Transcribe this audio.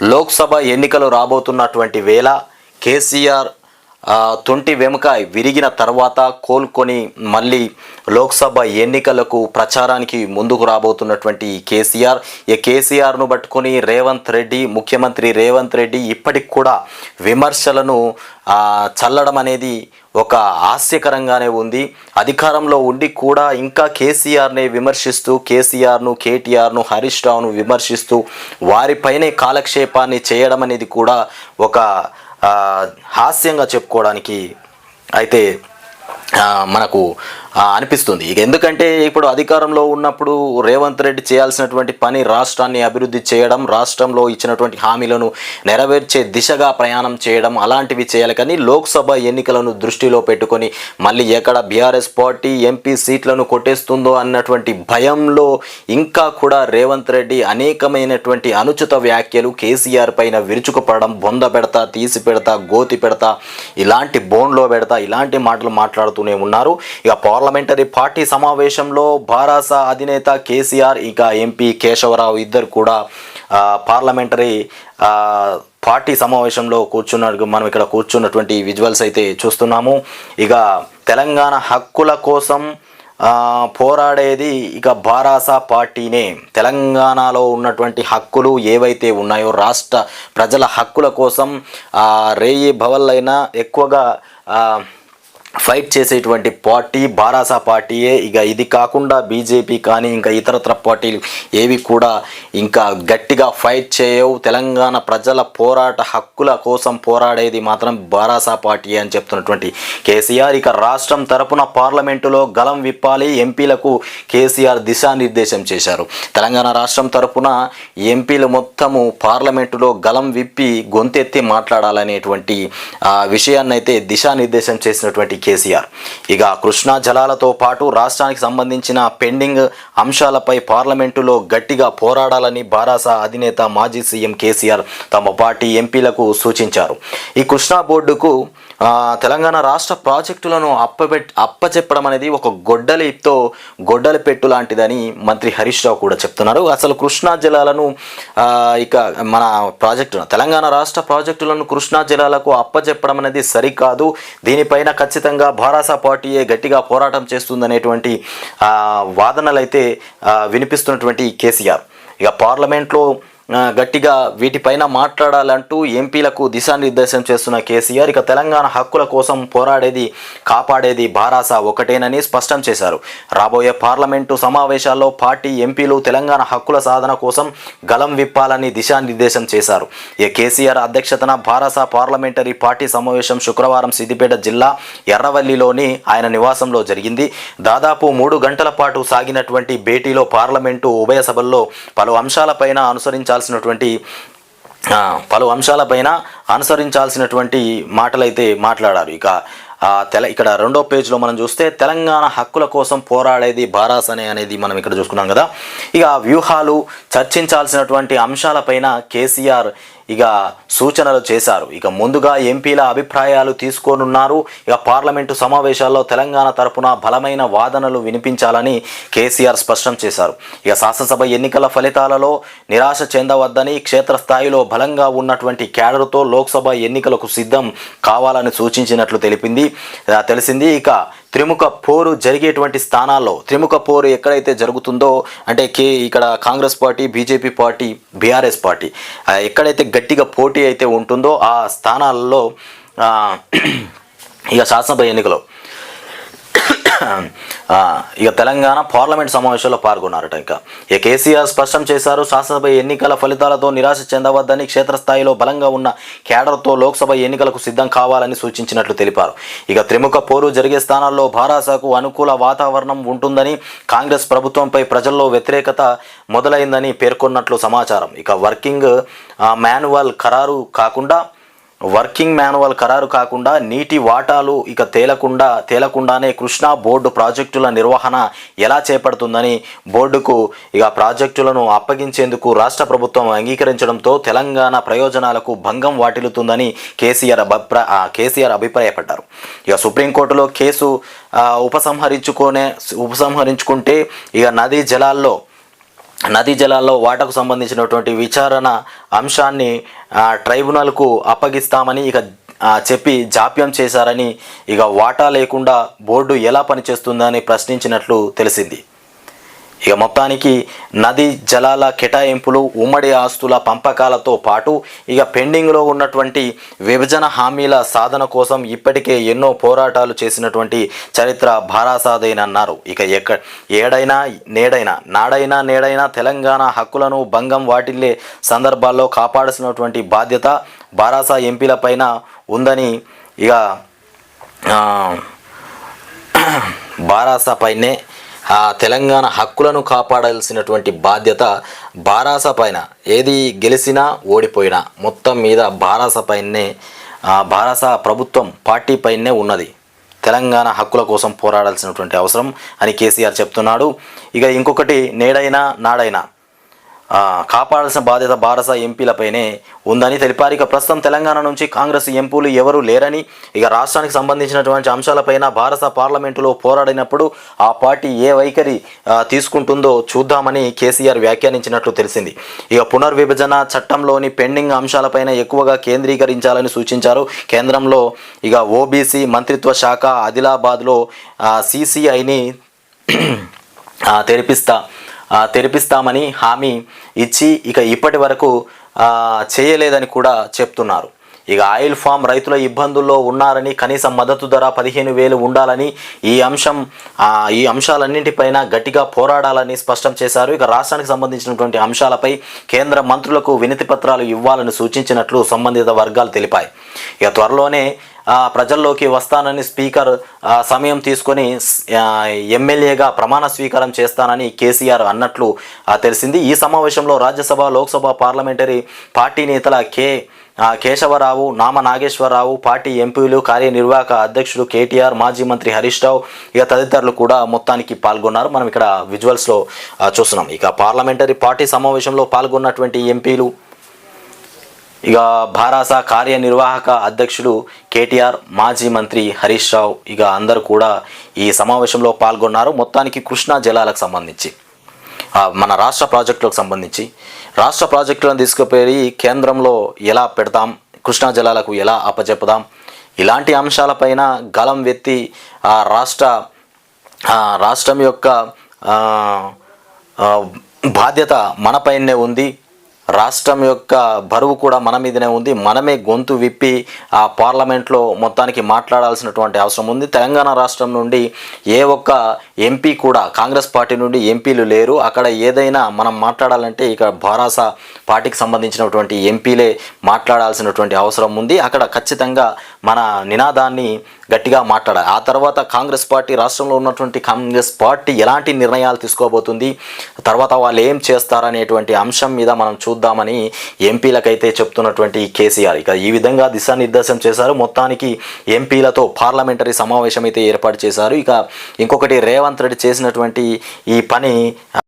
లోక్సభ ఎన్నికలు రాబోతున్నటువంటి వేళ కేసీఆర్ తొంటి వెముక విరిగిన తర్వాత కోలుకొని మళ్ళీ లోక్సభ ఎన్నికలకు ప్రచారానికి ముందుకు రాబోతున్నటువంటి కేసీఆర్. ఈ కేసీఆర్ను పట్టుకొని రేవంత్ రెడ్డి ముఖ్యమంత్రి రేవంత్ రెడ్డి ఇప్పటికి కూడా విమర్శలను చల్లడం అనేది ఒక హాస్యకరంగానే ఉంది. అధికారంలో ఉండి కూడా ఇంకా కేసీఆర్ని విమర్శిస్తూ కేసీఆర్ను కేటీఆర్ను హరీష్ రావును విమర్శిస్తూ వారిపైనే కాలక్షేపాన్ని చేయడం అనేది కూడా ఒక హాస్యంగా చెప్పుకోవడానికి అయితే మనకు అనిపిస్తుంది. ఇక ఎందుకంటే ఇప్పుడు అధికారంలో ఉన్నప్పుడు రేవంత్ రెడ్డి చేయాల్సినటువంటి పని రాష్ట్రాన్ని అభివృద్ధి చేయడం రాష్ట్రంలో ఇచ్చినటువంటి హామీలను నెరవేర్చే దిశగా ప్రయాణం చేయడం అలాంటివి చేయాలి. కానీ లోక్సభ ఎన్నికలను దృష్టిలో పెట్టుకొని మళ్ళీ ఎక్కడ బీఆర్ఎస్ పార్టీ ఎంపీ సీట్లను కొట్టేస్తుందో అన్నటువంటి భయంలో ఇంకా కూడా రేవంత్ రెడ్డి అనేకమైనటువంటి అనుచిత వ్యాఖ్యలు కేసీఆర్ పైన విరుచుకుపడడం బొంద పెడతా తీసి పెడతా గోతి పెడతా ఇలాంటి బోన్లో పెడతా ఇలాంటి మాటలు మాట్లాడుతూ మాట్లాడుతూనే ఉన్నారు. ఇక పార్లమెంటరీ పార్టీ సమావేశంలో భారాస అధినేత కేసీఆర్ ఇక ఎంపీ కేశవరావు ఇద్దరు కూడా పార్లమెంటరీ పార్టీ సమావేశంలో కూర్చున్న మనం ఇక్కడ కూర్చున్నటువంటి విజువల్స్ అయితే చూస్తున్నాము. ఇక తెలంగాణ హక్కుల కోసం పోరాడేది ఇక భారాస పార్టీనే. తెలంగాణలో ఉన్నటువంటి హక్కులు ఏవైతే ఉన్నాయో రాష్ట్ర ప్రజల హక్కుల కోసం రేయి భవల్లైనా ఎక్కువగా ఫైట్ చేసేటువంటి పార్టీ బారాసా పార్టీయే. ఇక ఇది కాకుండా బీజేపీ కానీ ఇంకా ఇతరత్ర పార్టీలు ఏవి కూడా ఇంకా గట్టిగా ఫైట్ చేయవు. తెలంగాణ ప్రజల పోరాట హక్కుల కోసం పోరాడేది మాత్రం బారాసా పార్టీ అని చెప్తున్నటువంటి కేసీఆర్. ఇక రాష్ట్రం తరపున పార్లమెంటులో గలం విప్పాలి. ఎంపీలకు కేసీఆర్ దిశానిర్దేశం చేశారు. తెలంగాణ రాష్ట్రం తరపున ఎంపీలు మొత్తము పార్లమెంటులో గలం విప్పి గొంతెత్తి మాట్లాడాలనేటువంటి ఆ, దిశానిర్దేశం చేసినటువంటి కేసీఆర్. ఇక కృష్ణా జలాలతో పాటు రాష్ట్రానికి సంబంధించిన పెండింగ్ అంశాలపై పార్లమెంటులో గట్టిగా పోరాడాలని బారాస అధినేత మాజీ సీఎం కేసీఆర్ తమ పార్టీ ఎంపీలకు సూచించారు. ఈ కృష్ణా బోర్డుకు తెలంగాణ రాష్ట్ర ప్రాజెక్టులను అప్పబెట్ అప్పచెప్పడం అనేది ఒక గొడ్డలితో గొడ్డలి పెట్టు లాంటిదని మంత్రి హరీష్ రావు కూడా చెప్తున్నారు. అసలు కృష్ణా జలాలను ఇక మన ప్రాజెక్టు తెలంగాణ రాష్ట్ర ప్రాజెక్టులను కృష్ణా జలాలకు అప్పచెప్పడం అనేది సరికాదు. దీనిపైన ఖచ్చితంగా భారాసా పార్టీయే గట్టిగా పోరాటం చేస్తుందనేటువంటి వాదనలైతే వినిపిస్తున్నటువంటి కేసీఆర్. ఇక పార్లమెంట్లో గట్టిగా వీటిపైన మాట్లాడాలంటూ ఎంపీలకు దిశానిర్దేశం చేస్తున్న కేసీఆర్ ఇక తెలంగాణ హక్కుల కోసం పోరాడేది కాపాడేది భారాస ఒకటేనని స్పష్టం చేశారు. రాబోయే పార్లమెంటు సమావేశాల్లో పార్టీ ఎంపీలు తెలంగాణ హక్కుల సాధన కోసం గలం విప్పాలని దిశానిర్దేశం చేశారు. ఏ కేసీఆర్ అధ్యక్షతన భారాస పార్లమెంటరీ పార్టీ సమావేశం శుక్రవారం సిద్దిపేట జిల్లా ఎర్రవల్లిలోని ఆయన నివాసంలో జరిగింది. దాదాపు మూడు గంటల పాటు సాగినటువంటి భేటీలో పార్లమెంటు ఉభయ సభల్లో పలు అంశాలపైన అనుసరించారు ఆ, పలు అంశాలపైన అనుసరించాల్సినటువంటి మాటలైతే మాట్లాడారు. ఇక తెల ఇక్కడ రెండో పేజ్లో మనం చూస్తే తెలంగాణ హక్కుల కోసం పోరాడేది బారాస్ అనే అనేది మనం ఇక్కడ చూసుకున్నాం కదా. ఇక వ్యూహాలు చర్చించాల్సినటువంటి అంశాలపైన కేసీఆర్ ఇక సూచనలు చేశారు. ఇక ముందుగా ఎంపీల అభిప్రాయాలు తీసుకోనున్నారు. ఇక పార్లమెంటు సమావేశాల్లో తెలంగాణ తరపున బలమైన వాదనలు వినిపించాలని కేసీఆర్ స్పష్టం చేశారు. ఇక శాసనసభ ఎన్నికల ఫలితాలలో నిరాశ చెందవద్దని క్షేత్రస్థాయిలో బలంగా ఉన్నటువంటి క్యాడర్తో లోక్సభ ఎన్నికలకు సిద్ధం కావాలని సూచించినట్లు తెలిపింది. తెలిసింది. ఇక త్రిముఖ పోరు జరిగేటువంటి స్థానాల్లో త్రిముఖ పోరు ఎక్కడైతే జరుగుతుందో అంటే కే ఇక్కడ Congress party BJP party BRS party ఎక్కడైతే గట్టిగా పోటీ అయితే ఉంటుందో ఆ స్థానాల్లో ఇక శాసనసభ ఎన్నికలో. ఇక తెలంగాణ పార్లమెంట్ సమావేశంలో పాల్గొన్నారట ఇంకా. ఇక కేసీఆర్ స్పష్టం చేశారు శాసనసభ ఎన్నికల ఫలితాలతో నిరాశ చెందవద్దని క్షేత్రస్థాయిలో బలంగా ఉన్న కేడర్తో లోక్సభ ఎన్నికలకు సిద్ధం కావాలని సూచించినట్లు తెలిపారు. ఇక త్రిముఖ పోరు జరిగే స్థానాల్లో భారాసకు అనుకూల వాతావరణం ఉంటుందని కాంగ్రెస్ ప్రభుత్వంపై ప్రజల్లో వ్యతిరేకత మొదలైందని పేర్కొన్నట్లు సమాచారం. ఇక వర్కింగ్ మాన్యువల్ ఖరారు కాకుండా వర్కింగ్ మాన్యువల్ ఖరారు కాకుండా నీటి వాటాలు ఇక తేలకుండా తేలకుండానే కృష్ణా బోర్డు ప్రాజెక్టుల నిర్వహణ ఎలా చేపడుతుందని బోర్డుకు ఇక ప్రాజెక్టులను అప్పగించేందుకు రాష్ట్ర ప్రభుత్వం అంగీకరించడంతో తెలంగాణ ప్రయోజనాలకు భంగం వాటిల్లుతుందని కేసీఆర్ అభిప్రా కేసీఆర్ అభిప్రాయపడ్డారు. ఇక సుప్రీంకోర్టులో కేసు ఉపసంహరించుకునే ఉపసంహరించుకుంటే ఇక నదీ జలాల్లో నదీ జలాల్లో వాటకు సంబంధించినటువంటి విచారణ అంశాన్ని ట్రైబ్యునల్కు అప్పగిస్తామని ఇక చెప్పి జాప్యం చేశారని ఇక వాటా లేకుండా బోర్డు ఎలా పనిచేస్తుందని ప్రశ్నించినట్లు తెలిసింది. ఇక మొత్తానికి నది జలాల కేటాయింపులు ఉమ్మడి ఆస్తుల పంపకాలతో పాటు ఇక పెండింగ్లో ఉన్నటువంటి విభజన హామీల సాధన కోసం ఇప్పటికే ఎన్నో పోరాటాలు చేసినటువంటి చరిత్ర భారాసాదేనన్నారు. ఇక ఎక్క ఏడైనా నేడైనా నాడైనా నేడైనా తెలంగాణ హక్కులను భంగం వాటిల్లే సందర్భాల్లో కాపాడాల్సినటువంటి బాధ్యత బారాసా ఎంపీలపైన ఉందని ఇక బారాసా పైనే ఆ తెలంగాణ హక్కులను కాపాడాల్సినటువంటి బాధ్యత బారాస పైన. ఏది గెలిచినా ఓడిపోయినా మొత్తం మీద బారాస పైనే బారాస ప్రభుత్వం పార్టీ పైనే ఉన్నది. తెలంగాణ హక్కుల కోసం పోరాడాల్సినటువంటి అవసరం అని కేసీఆర్ చెప్తున్నాడు. ఇక ఇంకొకటి నేడైనా నాడైనా కాపాడాల్సిన బాధ్యత భారత ఎంపీలపైనే ఉందని తెలిపారు. ఇక ప్రస్తుతం తెలంగాణ నుంచి కాంగ్రెస్ ఎంపీలు ఎవరూ లేరని ఇక రాష్ట్రానికి సంబంధించినటువంటి అంశాలపైన భారత పార్లమెంటులో పోరాడినప్పుడు ఆ పార్టీ ఏ వైఖరి తీసుకుంటుందో చూద్దామని కేసీఆర్ వ్యాఖ్యానించినట్లు తెలిసింది. ఇక పునర్విభజన చట్టంలోని పెండింగ్ అంశాలపైన ఎక్కువగా కేంద్రీకరించాలని సూచించారు. కేంద్రంలో ఇక ఓబీసీ మంత్రిత్వ శాఖ ఆదిలాబాద్లో సిసిఐని తెరిపిస్తా తెరిపిస్తామని హామీ ఇచ్చి ఇక ఇప్పటి వరకు చేయలేదని కూడా చెప్తున్నారు. ఇక ఆయిల్ ఫామ్ రైతుల ఇబ్బందుల్లో ఉన్నారని కనీస మద్దతు ధర పదిహేను వేలు ఉండాలని ఈ అంశం ఈ అంశాలన్నింటిపైన గట్టిగా పోరాడాలని స్పష్టం చేశారు. ఇక రాష్ట్రానికి సంబంధించినటువంటి అంశాలపై కేంద్ర మంత్రులకు వినతి పత్రాలు ఇవ్వాలని సూచించినట్లు సంబంధిత వర్గాలు తెలిపాయి. ఇక త్వరలోనే ప్రజల్లోకి వస్తానని స్పీకర్ సమయం తీసుకొని ఎమ్మెల్యేగా ప్రమాణ స్వీకారం చేస్తానని కేసీఆర్ అన్నట్లు తెలిసింది. ఈ సమావేశంలో రాజ్యసభ లోక్సభ పార్లమెంటరీ పార్టీ నేతల కె. కేశవరావు నామ నాగేశ్వరరావు పార్టీ ఎంపీలు కార్యనిర్వాహక అధ్యక్షుడు కేటీఆర్ మాజీ మంత్రి హరీష్ రావు ఇక తదితరులు కూడా మొత్తానికి పాల్గొన్నారు. మనం ఇక్కడ విజువల్స్లో చూస్తున్నాం. ఇక పార్లమెంటరీ పార్టీ సమావేశంలో పాల్గొన్నటువంటి ఎంపీలు ఇక భారాస కార్యనిర్వాహక అధ్యక్షుడు కేటీఆర్ మాజీ మంత్రి హరీష్ రావు ఇక అందరూ కూడా ఈ సమావేశంలో పాల్గొన్నారు. మొత్తానికి కృష్ణా జలాలకు సంబంధించి. మన రాష్ట్ర ప్రాజెక్టులకు సంబంధించి రాష్ట్ర ప్రాజెక్టులను తీసుకుపోయి కేంద్రంలో ఎలా పెడతాం కృష్ణా జలాలకు ఎలా అప్పచెప్పుదాం ఇలాంటి అంశాలపైన గలం వెత్తి ఆ రాష్ట్ర ఆ రాష్ట్రం యొక్క బాధ్యత మనపైనే ఉంది. రాష్ట్రం యొక్క బరువు కూడా మన మీదనే ఉంది. మనమే గొంతు విప్పి ఆ పార్లమెంట్లో మొత్తానికి మాట్లాడాల్సినటువంటి అవసరం ఉంది. తెలంగాణ రాష్ట్రం నుండి ఏ ఒక్క ఎంపీ కూడా కాంగ్రెస్ పార్టీ నుండి ఎంపీలు లేరు. అక్కడ ఏదైనా మనం మాట్లాడాలంటే ఇక భారాస పార్టీకి సంబంధించినటువంటి ఎంపీలే మాట్లాడాల్సినటువంటి అవసరం ఉంది. అక్కడ ఖచ్చితంగా మన నినాదాన్ని గట్టిగా మాట్లాడాలి. ఆ తర్వాత కాంగ్రెస్ పార్టీ రాష్ట్రంలో ఉన్నటువంటి కాంగ్రెస్ పార్టీ ఎలాంటి నిర్ణయాలు తీసుకోబోతుంది? తర్వాత వాళ్ళు ఏం చేస్తారనేటువంటి అంశం మీద మనం చూద్దామని ఎంపీలకైతే చెప్తున్నటువంటి కేసీఆర్. ఇక ఈ విధంగా దిశానిర్దేశం చేశారు. మొత్తానికి ఎంపీలతో పార్లమెంటరీ సమావేశం అయితే ఏర్పాటు చేశారు. ఇక ఇంకొకటి రేవంత్ రెడ్డి చేసినటువంటి ఈ పని